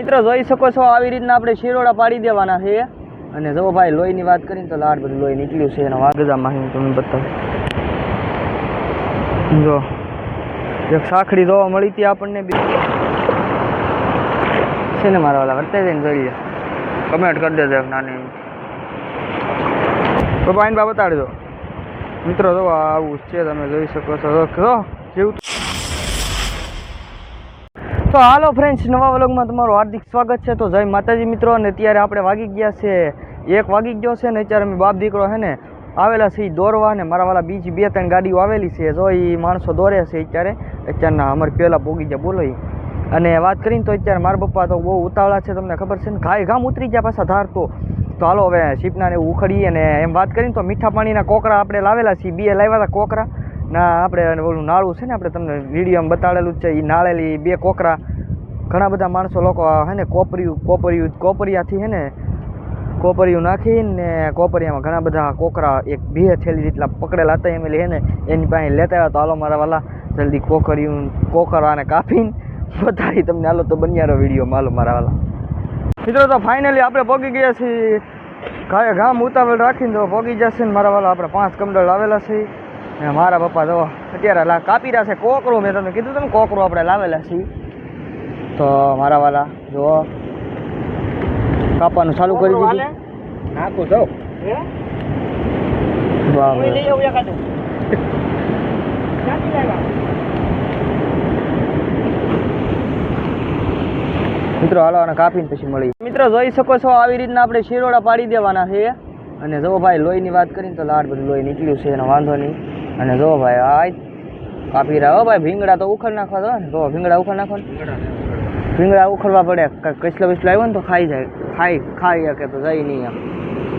મિત્રો જોઈ શકો છો, આવી રીતના આપણે શિરોડા પાડી દેવાના છે. અને જો ભાઈ, લોહીની વાત કરીને તો લાડ બધું લોહી નીકળ્યું છે એના વાગજામાં હું તમને બતાવું. જો, એક સાખડી જોવા મળી હતી આપણને બી. છે ને મારા વાલા વર્તે જઈને જોઈએ કમેન્ટ કરી દેજો નાની. તો પાઈન બા બતાડજો મિત્રો, જો, આવું છે, તમે જોઈ શકો છો. જો જેવું તો હાલો ફ્રેન્ડ્સ નવા વ્લોગમાં તમારું હાર્દિક સ્વાગત છે. તો જય માતાજી મિત્રો, અને અત્યારે આપણે વાગી ગયા છે. એક વાગી ગયો છે ને, અત્યારે અમે બાપ દીકરો છે ને, આવેલા છે દોરવા, ને મારા વાળા બીજી બે ત્રણ ગાડીઓ આવેલી છે. જો એ માણસો દોરે છે અત્યારે, અત્યારના અમારે પહેલાં પોગી ગયા બોલો. અને વાત કરીને તો અત્યારે મારા પપ્પા તો બહુ ઉતાવળા છે, તમને ખબર છે ને ઘાય ઘામ ઉતરી ગયા પાછા ધાર તો. તો હાલો હવે શીપના ને ઉખડીએ અને એમ વાત કરીને તો મીઠા પાણીના કોકરા આપણે લાવેલા છીએ, બે લાવ્યા હતા કોકરા. ના, આપણે ઓલું નાળું છે ને, આપણે તમને વિડીયોમાં બતાડેલું જ છે એ નાળેલી બે કોકરા. ઘણા બધા માણસો લોકો હે ને, કોપરિયું કોપરિયું, કોપરિયાથી હે ને, કોપરિયું નાખીને કોપરિયામાં ઘણા બધા કોકરા એક બે થેલી જેટલા પકડેલા હતા, એમ હે ને, એની પાસે લેતા આવ્યા તો હાલો મારા વાલા, જલ્દી કોકરિયું, કોકરાને કાપીને બતાવી તમને હાલો તો બન્યારો વિડીયોમાં, હાલો મારા વાલા. મિત્રો તો ફાઇનલી આપણે પગી ગયા છીએ. ઘાએ ગામ ઉતાવળ રાખીને તો પગી જશે ને મારા વાલા, આપણે પાંચ કમડળ આવેલા છે ને મારા પપ્પા તો અત્યારે લા કાપી રહ્યા છે કોકરો. મેં તમને કીધું તમે કોકરું આપણે લાવેલા છીએ. તો મારા વાલા જો કાપવાનું ચાલુ કરી દીધું. નાખું જો મિત્રો હાલો અને કાપીને પછી મળી. મિત્રો જોઈ શકો છો આવી રીતના આપણે શિરોડા પાડી દેવાના છે. અને જો ભાઈ લોહીની વાત કરીને તો લાડ બધું લોહી નીકળ્યું છે એનો વાંધો નહીં. અને જો ભાઈ આ કાપી રહ્યા હો ભાઈ ભીંગડા તો ઉખડ નાખવા દો ને. જો ભીંગડા ઉખડ નાખો ભીંગડા ઉખડવા પડે કસલો બચલો આવ્યો ને તો ખાઈ જાય. ખાઈ ખાઈ શકે તો જાય નહીં આમ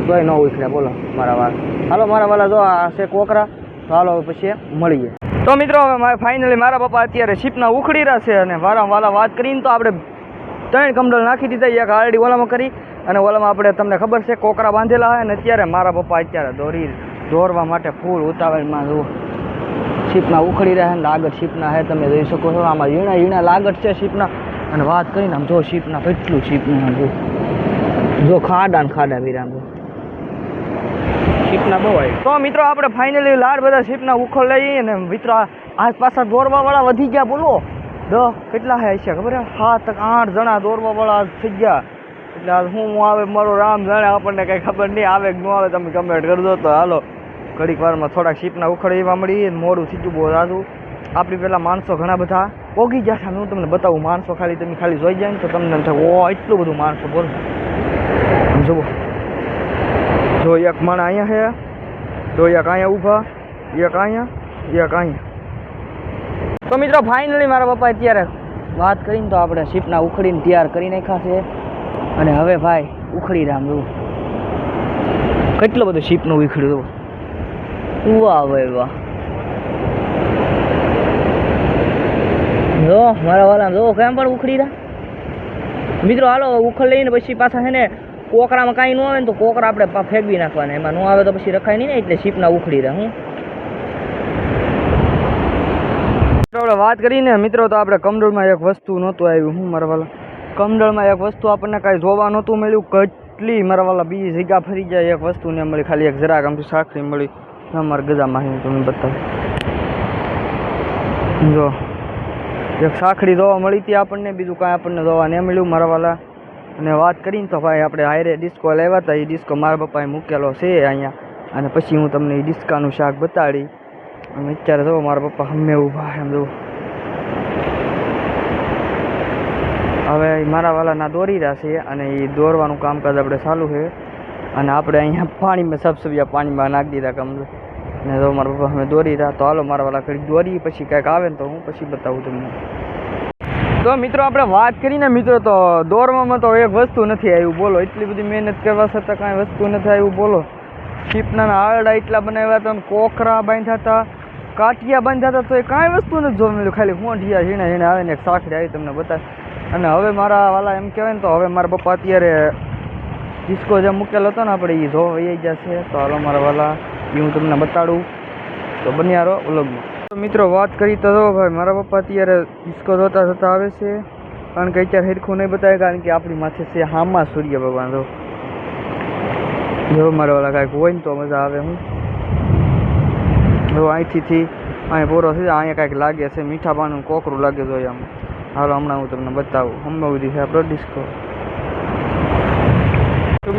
તોય ન ઉખડે બોલો મારા વાળા. હાલો મારા વાલા જો આ છે કોકરા તો હાલો પછી મળીએ. તો મિત્રો હવે મારે ફાઇનલી મારા પપ્પા અત્યારે શીપના ઉખડી રહ્યા છે અને વારા વાલા વાત કરીને તો આપણે ત્રણ કમડલ નાખી દીધા એક આરડી ઓલામાં કરી અને ઓલામાં આપણે તમને ખબર છે કોકરા બાંધેલા હોય અને અત્યારે મારા પપ્પા અત્યારે દોરી દોરવા માટે ફૂલ ઉતાવળમાં જુઓ. શીપના ઉખડી રહ્યા ને લાગત શીપના હે તમે જોઈ શકો છો આમાં ઝીણા ઝીણા લાગટ છે શીપના. અને વાત કરીને આમ જો શીપના કેટલું શીપનું આમ જો. જો ખાડા ને ખાડા વિરામ શીપના બહુ આવી. તો મિત્રો આપણે ફાઇનલી લાડ બધા શીપના ઉખડ લઈએ અને મિત્રો આસપાસ પાછા દોરવા વાળા વધી ગયા બોલો. દો કેટલા હે છે ખબર હે સાત આઠ જણા દોરવા વાળા થઈ ગયા. એટલે હું આવે મારો રામ જાણે આપણને કઈ ખબર નહીં આવે કે ન આવે તમે કમેન્ટ કરજો તો. હાલો. ઘડીક વારમાં થોડાક શીપના ઉખડવા મળી મોડું થઈ બહુ સારું આપણી પહેલાં માણસો ઘણા બધા પોગી ગયા છે. હું તમને બતાવું, માણસો ખાલી તમે ખાલી જોઈ જાય ને તો તમને એમ થાય ઓ એટલું બધું માણસો બોલ. જુઓ. જો એક માણા અહીંયા છે, જો એક અહીંયા ઊભા, એક અહીંયા એક અહીંયા. તો મિત્રો ફાઇનલી મારા પપ્પા અત્યારે વાત કરીને તો આપણે શીપના ઉખડીને તૈયાર કરી નાખ્યા છે. અને હવે ભાઈ, ઉખડી રામ જુઓ કેટલો બધો શીપનું ઉખડ્યું. જુઓ વાહ ભાઈ વાહ જો, મારા વાલા જો, કેમ પણ ઉખડી રહ્યા? મિત્રો, હાલો, ઉખડ લઈને પછી પાછા છે ને કોકરામાં કાંઈ ન આવે ને તો કોકરા આપણે ફેંકવી નાખવાના. એમાં ન આવે તો પછી રખાય નહીં ને, એટલે શીપના ઉખડી રહ્યા, હું. આપણે વાત કરીને, મિત્રો, તો આપણે કમડળમાં એક વસ્તુ નહોતું આવ્યું, હું, મારા વાલા. કમડળમાં એક વસ્તુ આપણને કાંઈ જોવા નહોતું મળ્યું. કેટલી, મારા વાલા બીજી જગ્યા ફરી જાય એક વસ્તુ ને મળી, ખાલી એક જરાક આમથી સાખરી મળી. અમારા ગજામાં હું તમને બતાવું. જો, એક સાખડી જોવા મળી હતી આપણને, બીજું કાંઈ આપણને જોવા નહીં મળ્યું મારા વાલા અને વાત કરીને તો ભાઈ આપણે હાયરે ડિસ્કો લાવ્યા હતા, એ ડિસ્કો મારા પપ્પાએ મૂકેલો છે અહીંયા. અને પછી હું તમને એ ડિસ્કાનું શાક બતાડી. અને અત્યારે જો મારા પપ્પા હમે ઊભા એમ જો હવે મારા વાલાના દોરી રહ્યા છે અને એ દોરવાનું કામકાજ આપણે ચાલુ છે. અને આપણે અહીંયા પાણીમાં સબસબિયા પાણીમાં નાખી દીધા કમજો અને તો મારા પપ્પા અમે દોરી રહ્યા. તો હાલો, મારા વાલા ઘડી દોરી, પછી કાંઈક આવે ને તો હું પછી બતાવું તમને. તો મિત્રો, આપણે વાત કરીને મિત્રો, તો દોરવામાં તો એક વસ્તુ નથી આવ્યું બોલો. એટલી બધી મહેનત કરવા છતાં કાંઈ વસ્તુ નથી આવ્યું બોલો. શીપના આરડા એટલા બનાવ્યા હતા કોકરા બાંધ્યા હતા, કાટિયા બાંધ્યા હતા, તો એ કાંઈ વસ્તુ નથી જોવા મળ્યું. ખાલી હોંઠિયા ઝીણા ઝીણા આવે ને એક સાખડી આવી તમને બતાવે અને હવે મારા વાલા એમ કહેવાય ને તો હવે મારા પપ્પા અત્યારે ડિસ્કો જે મૂકેલો હતો ને આપણે એ જો ગયા છે. તો હાલો, મારા વાલા. એ હું તમને બતાડું. તો બન્યા રહો વ્લોગમાં. તો મિત્રો, વાત કરી તો જો ભાઈ, મારા પપ્પા અત્યારે ડિસ્કો જોતા જોતા આવે છે. કારણ કે અત્યારે હેરખું નહીં બતાવે, કારણ કે આપણી માથે છે હામાં સૂર્ય ભગવાન, જો. જો મારા વાળા કાંઈક હોય ને તો મજા આવે હું જો અહીંથી થી અહીંયા પૂરો થઈ જાય, અહીંયા કાંઈક લાગે છે મીઠા પાણીનું કોકરું લાગે છે આમ હાલો, હમણાં હું તમને બતાવું. હમણાં સુધી છે આપણો ડિસ્કો તો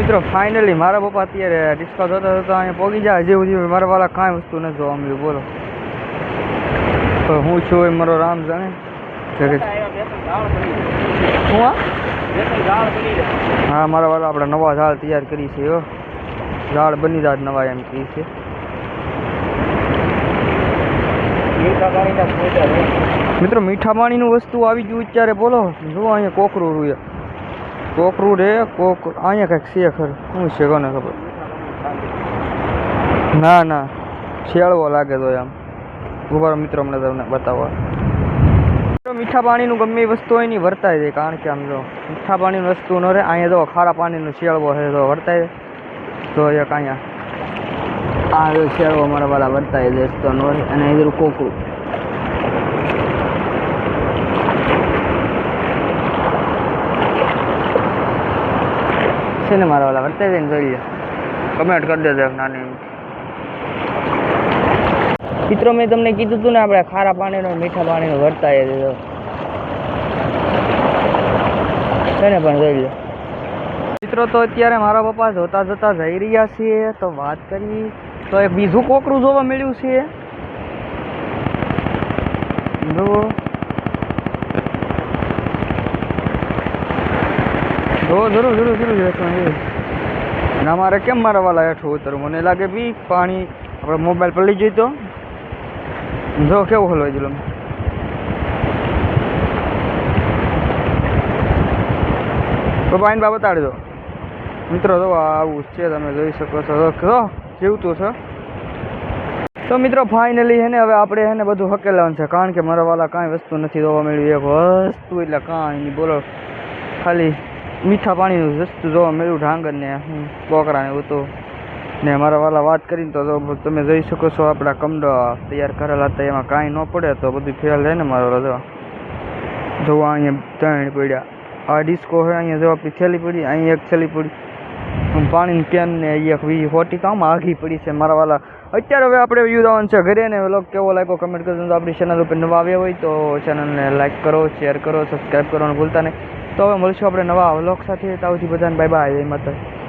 મિત્રો ફાઇનલી મારા પપ્પા અત્યારે ડિસ્કો થતા થતા અહીંયા પહોંચી જાય હજી સુધી મારા વાળા કાંઈ વસ્તુ નથી જોવા મળ્યું. બોલો. તો હું છું એ મારો રામ જાણે. હું મારા વાળા આપણે નવા ઝાડ તૈયાર કરી છે એવો ઝાડ બની જાય નવા એમ કહી છે. મિત્રો, મીઠા પાણીનું વસ્તુ આવી ગયું અત્યારે. બોલો જો અહીંયા કોકરું રૂએ. કોકરું રે કોક અહીંયા કાંઈક છે ખર. શું છે કોને ખબર. ના ના. શેળવો લાગે તો એમ ઊભા મિત્રો મને તમને બતાવવા. મીઠા પાણીનું ગમે એ વસ્તુ હોય નહીં વર્તાય જાય કારણ કે આમ જો, મીઠા પાણીની વસ્તુ ન રહે, અહીંયા જો ખારા પાણીનું શેળવો છે તો વર્તાય તો એક અહીંયા. આ શેળવો મારા વાળા વર્તાય જાય તો ન રહે, અને એ કોકરું છે ને મારા વાળા વર્તે જઈને જોઈ લે. કમેન્ટ કરી દેજો નાની મિત્રો, મેં તમને કીધું હતું ને આપણે ખારા પાણીનો મીઠા પાણીનો વર્તાય જો. છે ને પણ જોઈ લે. મિત્રો, તો અત્યારે મારા પપ્પા જોતા જોતા જઈ રહ્યા છીએ, તો વાત કરી તો એક બીજું કોકરું જોવા મળ્યું છે. જુઓ. જો જરૂર જરૂર જરૂર જરૂર ના મારે કેમ મારા વાલા હેઠું ઉતરવું? મને લાગે બી પાણી આપણે મોબાઈલ પડી જઈ તો. જો, કેવું હલવાઈ ગયેલું તો પાણી બા બતાડજો મિત્રો તો આવું છે, તમે જોઈ શકો છો. જો તો છે. તો મિત્રો ફાઇનલી હે ને, હવે આપણે હે ને બધું હકેલાવાનું છે. કારણ કે મારા વાલા કાંઈ વસ્તુ નથી જોવા મળ્યું. એક વસ્તુ એટલે કાંઈ નહીં. બોલો, ખાલી મીઠા પાણીનું વસ્તુ જોવા મળ્યું ઢાંગર ને હું કોકરા ને એવું તો ને મારા વાલા વાત કરીને તો જો તમે જોઈ શકો છો આપણા કમડો તૈયાર કરેલા હતા એમાં કાંઈ ન પડે તો બધું ફેલ થાય ને મારો જો જોવા અહીંયા ત્રણ પડ્યા આ ડિસ્કો છે અહીંયા જો આપણી થેલી પડી અહીં એક થેલી પડી આમ પાણીની કેન ને એક વી હોટી કામ આઘી પડી છે મારા વાલા અત્યારે હવે આપણે વ્યૂ આવવાનું છે ઘરે ને વ્લોગ કેવો લાગ્યો કમેન્ટ કરજો તો આપણી ચેનલ ઉપર નવા આવ્યા હોય તો ચેનલને લાઈક કરો શેર કરો સબસ્ક્રાઈબ કરવાનું ભૂલતા નહીં તો હવે મળશું આપણે નવા વ્લોગ સાથે. તાવથી બધાને બાય બાય જય માતા